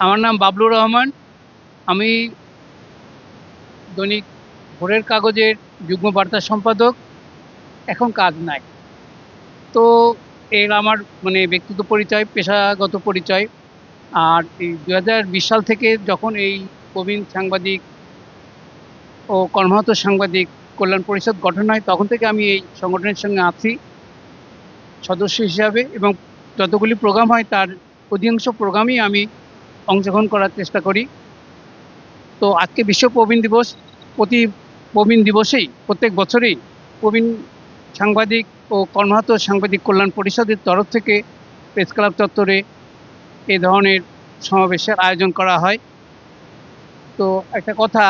আমার নাম বাবলুর রহমান। আমি দৈনিক ভোরের কাগজের যুগ্ম বার্তা সম্পাদক। এখন কাজ নাই। তো এর আমার মানে ব্যক্তিগত পরিচয়, পেশাগত পরিচয়। আর এই দু হাজার বিশ সাল থেকে যখন এই প্রবীণ সাংবাদিক ও কর্মরত সাংবাদিক কল্যাণ পরিষদ গঠন হয়, তখন থেকে আমি এই সংগঠনের সঙ্গে আছি। সদস্য হিসাবে এবং যতগুলি প্রোগ্রাম হয়, তার অধিকাংশ প্রোগ্রামই আমি অংশগ্রহণ করার চেষ্টা করি। তো আজকে বিশ্ব প্রবীণ দিবস, প্রতি প্রবীণ দিবসেই, প্রত্যেক বছরেই প্রবীণ সাংবাদিক ও কর্মরত সাংবাদিক কল্যাণ পরিষদের তরফ থেকে প্রেস ক্লাব চত্বরে এ ধরনের সমাবেশের আয়োজন করা হয়। তো একটা কথা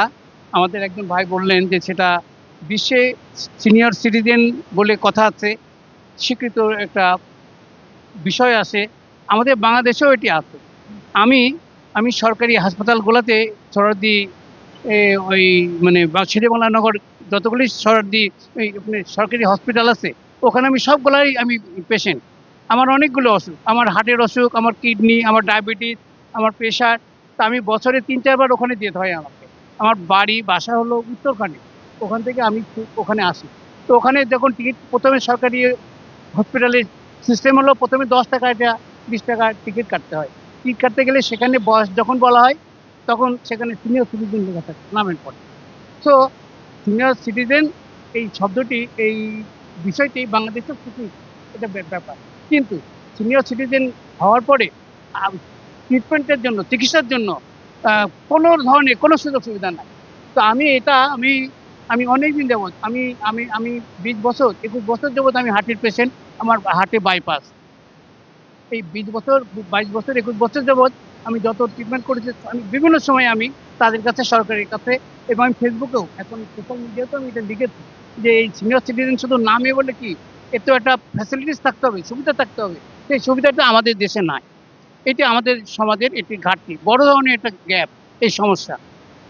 আমাদের একজন ভাই বললেন যে সেটা বিশ্বে সিনিয়র সিটিজেন বলে কথা আছে, স্বীকৃত একটা বিষয় আছে। আমাদের বাংলাদেশেও এটি আছে। আমি আমি সরকারি হাসপাতালগুলোতে সরাদি ওই মানে শেরেবাংলানগর যতগুলি সরদি ওই মানে সরকারি হসপিটাল আছে, ওখানে আমি সবগুলাই আমি পেশেন্ট আমার অনেকগুলো অসুখ, আমার হার্টের অসুখ, আমার কিডনি, আমার ডায়াবেটিস, আমার প্রেশার, তা আমি বছরে তিন চারবার ওখানে যেতে হয় আমাকে। আমার বাড়ি, বাসা হলো উত্তরখানে, ওখান থেকে আমি ওখানে আসি। তো ওখানে যখন টিকিট, প্রথমে সরকারি হসপিটালের সিস্টেম হলো প্রথমে দশ টাকা এটা, বিশ টাকা টিকিট কাটতে হয়। টিকিট কাটতে গেলে সেখানে বয়স যখন বলা হয়, তখন সেখানে সিনিয়র সিটিজেন লেখা থাকে নামের পরে। সো সিনিয়র সিটিজেন এই শব্দটি, এই বিষয়টি বাংলাদেশের খুবই এটা ব্যাপার। কিন্তু সিনিয়র সিটিজেন হওয়ার পরে ট্রিটমেন্টের জন্য, চিকিৎসার জন্য কোনো ধরনের, কোনো সুযোগ সুবিধা নাই। তো আমি এটা, আমি আমি অনেক দিন যাবৎ, আমি আমি আমি বিশ বছর, একুশ বছর যাবৎ আমি হার্টের পেশেন্ট আমার হার্টে বাইপাস এই বিশ বছর, বাইশ বছর, একুশ বছর যাবৎ আমি যত ট্রিটমেন্ট করেছি, আমি বিভিন্ন সময় আমি তাদের কাছে, সরকারের কাছে এবং আমি ফেসবুকেও, এখন সোশ্যাল মিডিয়াতেও আমি এটা লিখেছি যে এই সিনিয়র সিটিজেন শুধু নামে বলে কি? এর তো একটা ফ্যাসিলিটিস থাকতে হবে, সুবিধা থাকতে হবে। সেই সুবিধাটা আমাদের দেশে নাই। এটি আমাদের সমাজের একটি ঘাটতি, বড় ধরনের একটা গ্যাপ এই সমস্যা।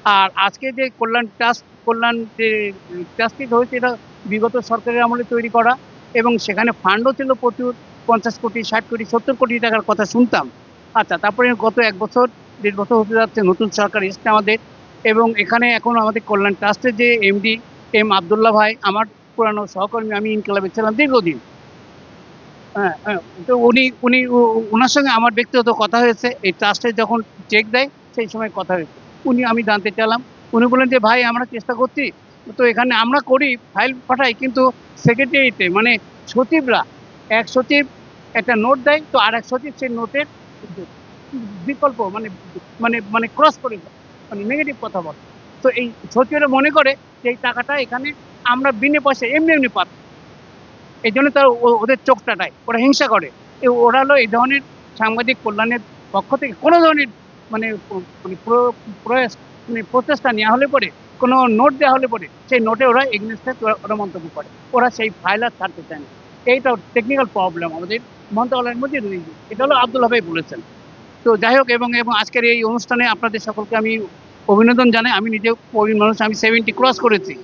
আর আজকে যে কল্যাণ ট্রাস্ট কল্যাণ যে ট্রাস্টটি হয়েছে এটা বিগত সরকারের আমলে তৈরি করা এবং সেখানে ফান্ডও ছিল প্রচুর। পঞ্চাশ কোটি, ষাট কোটি, সত্তর কোটি টাকার কথা শুনতাম। আচ্ছা তারপরে গত এক বছর, দেড় বছর হতে যাচ্ছে, নতুন সরকার এসছে আমাদের। এবং এখানে এখন আমাদের কল্যাণ ট্রাস্টের যে এমডি এম আবদুল্লাহ ভাই, আমার পুরানো সহকর্মী, আমি ইনকালাবে ছিলাম দীর্ঘদিন। হ্যাঁ হ্যাঁ তো উনি উনি ওনার সঙ্গে আমার ব্যক্তিগত কথা হয়েছে। এই ট্রাস্টে যখন চেক দেয়, সেই সময় কথা হয়েছে। উনি, আমি জানতে চাইলাম, উনি বললেন যে, ভাই, আমরা চেষ্টা করছি। তো এখানে আমরা করি, ফাইল পাঠাই, কিন্তু সেক্রেটারিতে মানে সচিবরা এক সচিব একটা নোট দেয় তো আর এক সচিব সেই নোটের বিকল্প মানে মানে মানে ক্রস করে দেয়, মানে নেগেটিভ কথা বলে। তো এই সচিবরা মনে করে যে এই টাকাটা এখানে আমরা বিনে পয়সা এমনি এমনি পাচ্ছি এই জন্য তার ওদের চোখটাটায় ওরা হিংসা করে। ওরা হলো এই ধরনের সাংবাদিক কল্যাণের পক্ষ থেকে কোনো ধরনের মানে মানে প্রয়াস মানে প্রচেষ্টা নেওয়া হলে পরে কোনো নোট দেওয়া হলে পরে সেই নোটে ওরা এগনেস্টে ওরা মন্তব্য করে। ওরা সেই ফাইল আর ছাড়তে চায় না। এইটা টেকনিক্যাল প্রবলেম আমাদের। মন্ত্রণালয়ের মধ্যে রয়েছে এটা হলো আব্দুল্লাহ ভাই বলেছেন। তো যাই হোক, এবং এবং আজকের এই অনুষ্ঠানে আপনাদের সকলকে আমি অভিনন্দন জানাই। আমি নিজেও প্রবীণ মানুষ, আমি সেভেন্টি ক্রস করেছি।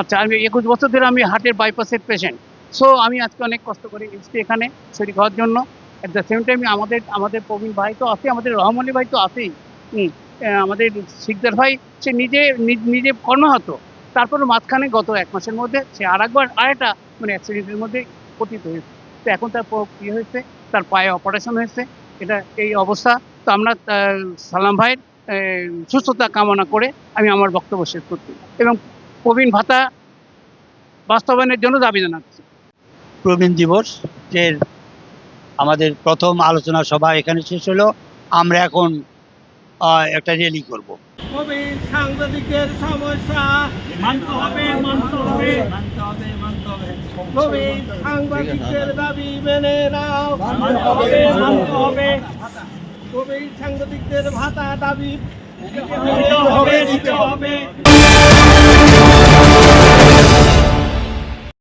আচ্ছা আমি একুশ বছর ধরে আমি হার্টের বাইপাসের পেশেন্ট সো আমি আজকে অনেক কষ্ট করে এসেছি এখানে শরীর হওয়ার জন্য। অ্যাট দ্য সেম টাইম আমাদের আমাদের প্রবীণ ভাই তো আছে আমাদের রহমানি ভাই তো আছেই। আমাদের শিকদার ভাই, সে নিজে নিজে কর্মহত তারপরে মাঝখানে গত এক মাসের মধ্যে সে আর একবার আরেকটা মানে অ্যাক্সিডেন্টের মধ্যে পতিত হয়েছে। তো এখন তার ইয়ে হয়েছে? তার পায়ে অপারেশন হয়েছে। এটা এই অবস্থা। তো আমরা সালাম ভাইয়ের সুস্থতা কামনা করে আমি আমার বক্তব্য শেষ করছি এবং প্রবীণ ভাতা বাস্তবায়নের জন্য দাবি জানাচ্ছি। প্রবীণ দিবস যে আমাদের প্রথম আলোচনা সভা এখানে শেষ হলো। আমরা এখন একটা র্যালি করব। সাংবাদিকের সমস্যা? মানতে হবে মানতে হবে। মানতে হবে মানতে হবে প্রবীণ সাংবাদিকদের দাবি মেনে নাও? মানতে হবে মানতে হবে। প্রবীণ সাংবাদিকদের ভাতা দাবি দিতে হবে দিতে হবে।